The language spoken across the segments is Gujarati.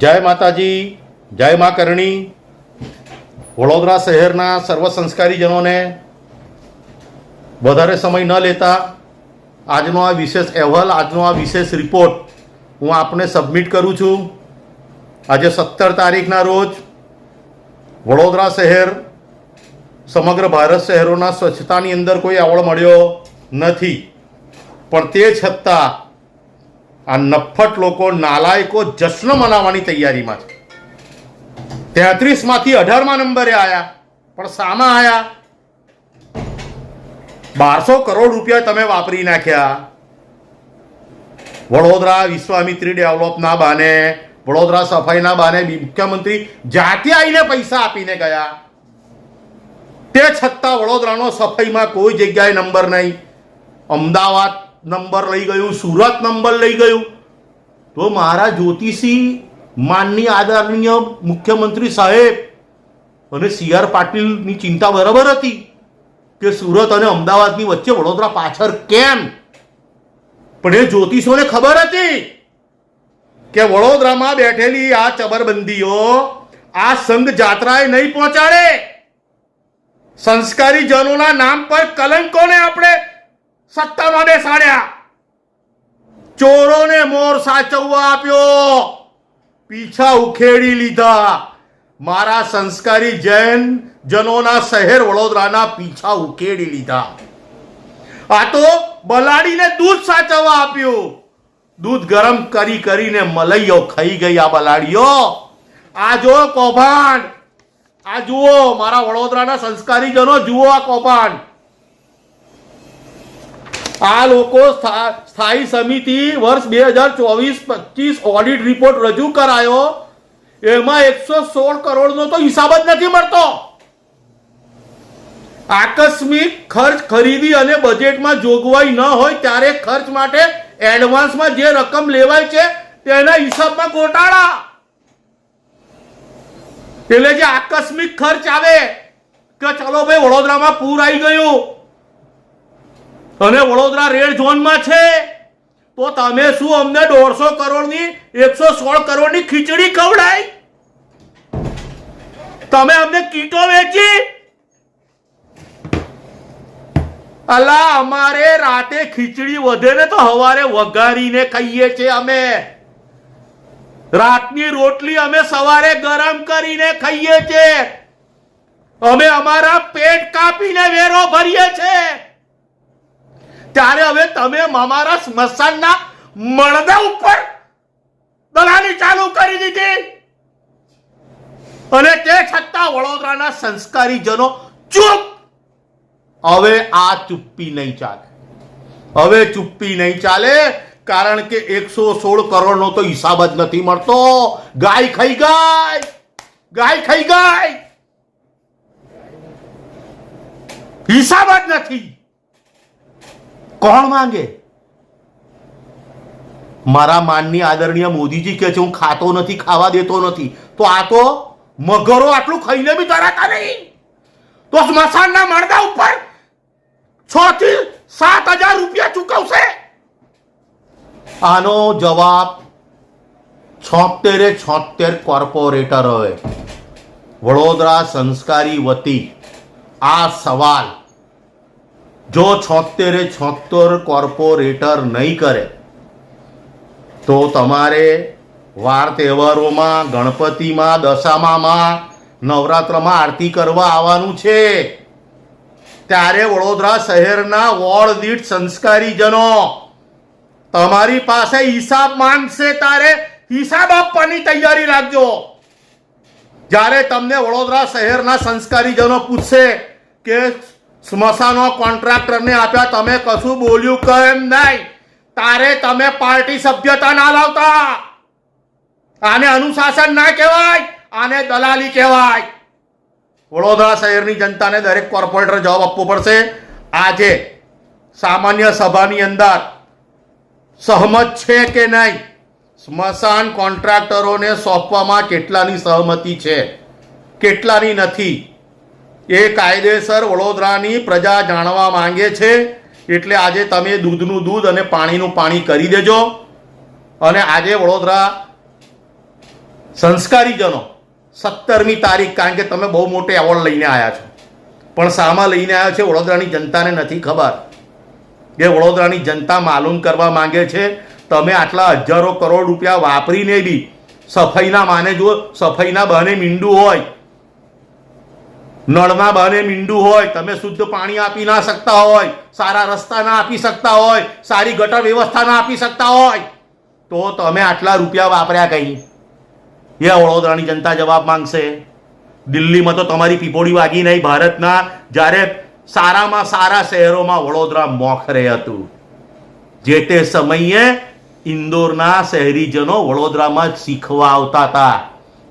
જય માતાજી, જય મા કરણી. વડોદરા શહેરના સર્વ સંસ્કારીજનોને વધારે સમય ન લેતા આજનો આ વિશેષ અહેવાલ, આજનો આ વિશેષ રિપોર્ટ હું આપને સબમિટ કરું છું. આજે સત્તર તારીખના રોજ વડોદરા શહેર, સમગ્ર ભારત શહેરોના સ્વચ્છતાની અંદર કોઈ આવડ મળ્યો નથી. પણ તે છતાં આ નફ્ફટ લોકો નાલાયકો જશ્ન મનાવવાની તૈયારીમાં છે. તેત્રીસમાંથી અઢારમા નંબરે આવ્યા પણ સામા આવ્યા બારસો કરોડ રૂપિયા તમે વાપરી નાખ્યા. વડોદરા વિશ્વામિત્રી ડેવલપના બાને, વડોદરા સફાઈના બાને મુખ્યમંત્રી જાતે આવીને પૈસા આપીને ગયા. તે છતાં વડોદરાનો સફાઈમાં કોઈ જગ્યાએ નંબર નહીં. અમદાવાદ નંબર લઈ ગયું, સુરત નંબર લઈ ગયું. તો મારા જ્યોતિષી માનની આદરણીય મુખ્યમંત્રી સાહેબ અને સી આર પાટીલની ચિંતા બરાબર હતી કે સુરત અને અમદાવાદની વચ્ચે વડોદરા પાછળ કેમ? પણ એ જ્યોતિષોને ખબર હતી કે વડોદરામાં બેઠેલી આ ચબરબંધીઓ આ સંઘ જાત્રાએ નહીં પહોંચાડે. સંસ્કારી જનોના નામ પર કલંકોને આપણે સત્તામાં બેસાડ્યા ચોરોને મોર સાચવવા આપ્યો. પીછા ઉખેડી લીધા. મારા સંસ્કારી જૈન જનોના શહેર વડોદરાના પીછા ઉખેડી લીધા. આ તો બલાડીને દૂધ સાચવવા આપ્યું. દૂધ ગરમ કરી કરીને મલૈયો ખાઈ ગઈ આ બલાડીઓ. આ જો કૌભાંડ. આ જુઓ, મારા વડોદરાના સંસ્કારી જનો, જુઓ આ કૌભાંડ. આ લોકો સ્થા- સ્થાયી સમિતિ વર્ષ બે હજાર ચોવીસ પચીસ ઓડિટ રિપોર્ટ રજૂ કરાયો. એમાં એકસો સોળ કરોડનો તો હિસાબ જ નથી મળતો. આકસ્મિક ખર્ચ ખરીદી અને બજેટમાં જોગવાઈ ન હોય ત્યારે ખર્ચ માટે એડવાન્સમાં જે રકમ લેવાય છે તેના હિસાબમાં ગોટાળા. એટલે જે આકસ્મિક ખર્ચ આવે કે ચલો ભાઈ વડોદરામાં પૂર આવી ગયું. અને વડોદરા રેડ ઝોનમાં છે. તો તમે શું અમને દોઢસો કરોડની, એકસો સોળ કરોડની ખીચડી ખવડાય તમે અમને કીટો વેચી? અલા, અમારે રાતે ખીચડી વધે ને તો હવારે વઘારીને ખાઈએ છીએ અમે. રાતની રોટલી અમે સવારે ગરમ કરીને ખાઈએ છીએ અમે અમારા પેટ કાપીને વેરો ભરીએ છીએ ત્યારે હવે તમે અમારા સ્મશાનના મળદા ઉપર દલાલી ચાલુ કરી દીધી. અને તે છતાં વડોદરાના સંસ્કારી જનો ચૂપ. હવે આ ચુપ્પી નહીં ચાલે. હવે ચુપ્પી નહીં ચાલે કારણ કે એકસો સોળ કરોડનો તો હિસાબ જ નથી મળતો. ગાય ખાઈ ગાય. ગાય ખાઈ ગાય. હિસાબ જ નથી. કોણ માંગે? મારા માનની આદરણીય મોદીજી કહે છે, હું ખાતો નથી, ખાવા દેતો નથી. તો આ તો મગરો આટલું ખાઈને બી ધરાતા નહીં. તો સ્મશાનના મળદા ઉપર છ થી સાત હજાર રૂપિયા ચૂકવશે. આનો જવાબ છોતેરે છોતેર કોર્પોરેટરોએ. વડોદરા સંસ્કારી વતી આ સવાલ જો છોતેરે છોતેર કોર્પોરેટર નહીં કરે, તો તમારે વાર તહેવારોમાં, ગણપતિમાં, દશામામાં, નવરાત્રમાં આરતી કરવા આવવાનું છે. ત્યારે વડોદરા શહેરના વોર્ડ દીઠ સંસ્કારીજનો, તમારી પાસે હિસાબ માંગશે તારે, હિસાબ આપવાની તૈયારી રાખજો. જ્યારે તમને વડોદરા શહેરના સંસ્કારીજનો પૂછશે કે સ્મશાનો કોન્ટ્રાક્ટરને આપ્યા, તમે કશું બોલ્યું કેમ નહીં? તારે તમે પાર્ટી સભ્યતા ના લાવતા. આને અનુશાસન ના કહેવાય, આને દલાલી કહેવાય. વડોદરા શહેરની જનતાને દરેક કોર્પોરેટર જવાબ આપવો પડશે. આજે સામાન્ય સભાની અંદર સહમત છે કે નહીં? સ્મશાન કોન્ટ્રાક્ટરોને સોંપવામાં કેટલાની સહમતિ છે? કેટલાની નથી? એ કાયદેસર વડોદરાની પ્રજા જાણવા માંગે છે. એટલે આજે તમે દૂધનું દૂધ અને પાણીનું પાણી કરી દેજો. અને આજે વડોદરા સંસ્કારીજનો સત્તરમી તારીખ, કારણ કે તમે બહુ મોટે એવોર્ડ લઈને આવ્યા છો. પણ સામા લઈને આવ્યા છે વડોદરાની જનતાને નથી ખબર. કે વડોદરાની જનતા માલુમ કરવા માંગે છે, તમે આટલા હજારો કરોડ રૂપિયા વાપરીને બી સફાઈના માને જો સફાઈના બહાને મીંડું હોય નળના બને મીંડું હોય, તમે શુદ્ધ પાણી આપી ના શકતા હોય, સારા રસ્તા ના આપી શકતા હોય, સારી ગટર વ્યવસ્થા ના આપી શકતા હોય, તો તમે આટલા રૂપિયા વાપર્યા કઈ? એ વડોદરાની જનતા જવાબ માંગશે. દિલ્હીમાં તો તમારી પીપોડી વાગી નહીં. ભારતના જ્યારે સારામાં સારા શહેરોમાં વડોદરા મોખરે હતું. જે તે સમયે ઇન્દોરના શહેરીજનો વડોદરામાં શીખવા આવતા હતા.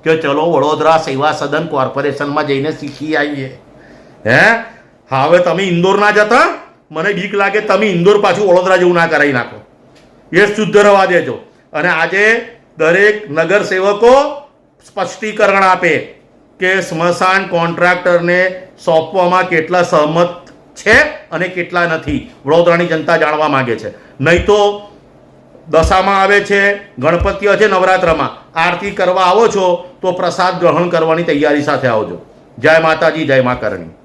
કે ચલો વડોદરા સેવા સદન કોર્પોરેશનમાં જઈને શીખી આવીએ. હે? હવે તમે ઇન્દોર ના જતા? મને બીક લાગે તમે ઇન્દોર પાછું વડોદરા જેવું ના કરાવી નાખો. એ શુદ્ધ રવા દેજો. અને આજે દરેક નગર સેવકો સ્પષ્ટીકરણ આપે કે સ્મશાન કોન્ટ્રાક્ટરને સોંપવામાં કેટલા સહમત છે અને કેટલા નથી. વડોદરાની જનતા જાણવા માગે છે. નહીં તો દશામાં આવે છે ગણપતિઓ છે નવરાત્રમાં. આરતી કરવા આવો છો, તો પ્રસાદ ગ્રહણ કરવાની તૈયારી સાથે આવજો. જય માતાજી, જય મા કરણી.